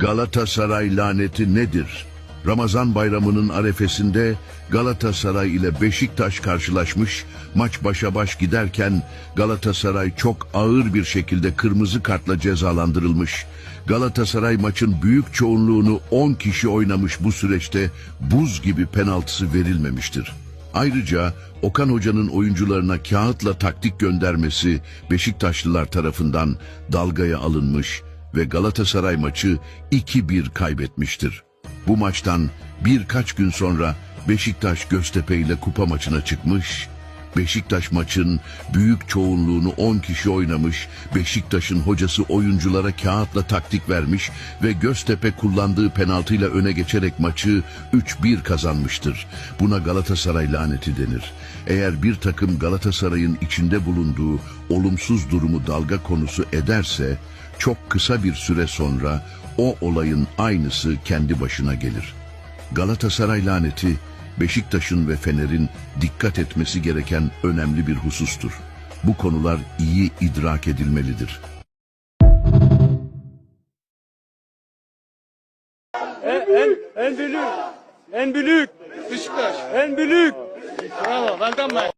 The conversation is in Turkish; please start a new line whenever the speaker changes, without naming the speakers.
Galatasaray laneti nedir? Ramazan bayramının arefesinde Galatasaray ile Beşiktaş karşılaşmış, maç başa baş giderken Galatasaray çok ağır bir şekilde kırmızı kartla cezalandırılmış. Galatasaray maçın büyük çoğunluğunu 10 kişi oynamış bu süreçte buz gibi penaltısı verilmemiştir. Ayrıca Okan Hoca'nın oyuncularına kağıtla taktik göndermesi Beşiktaşlılar tarafından dalgaya alınmış ve Galatasaray maçı 2-1 kaybetmiştir. Bu maçtan birkaç gün sonra Beşiktaş Göztepe ile kupa maçına çıkmış. Beşiktaş maçın büyük çoğunluğunu 10 kişi oynamış, Beşiktaş'ın hocası oyunculara kağıtla taktik vermiş ve Göztepe kullandığı penaltıyla öne geçerek maçı 3-1 kazanmıştır. Buna Galatasaray laneti denir. Eğer bir takım Galatasaray'ın içinde bulunduğu olumsuz durumu dalga konusu ederse, çok kısa bir süre sonra o olayın aynısı kendi başına gelir. Galatasaray laneti Beşiktaş'ın ve Fener'in dikkat etmesi gereken önemli bir husustur. Bu konular iyi idrak edilmelidir.
En, en, en büyük. En büyük.
Beşiktaş.
En büyük.
Bravo. Welcome back.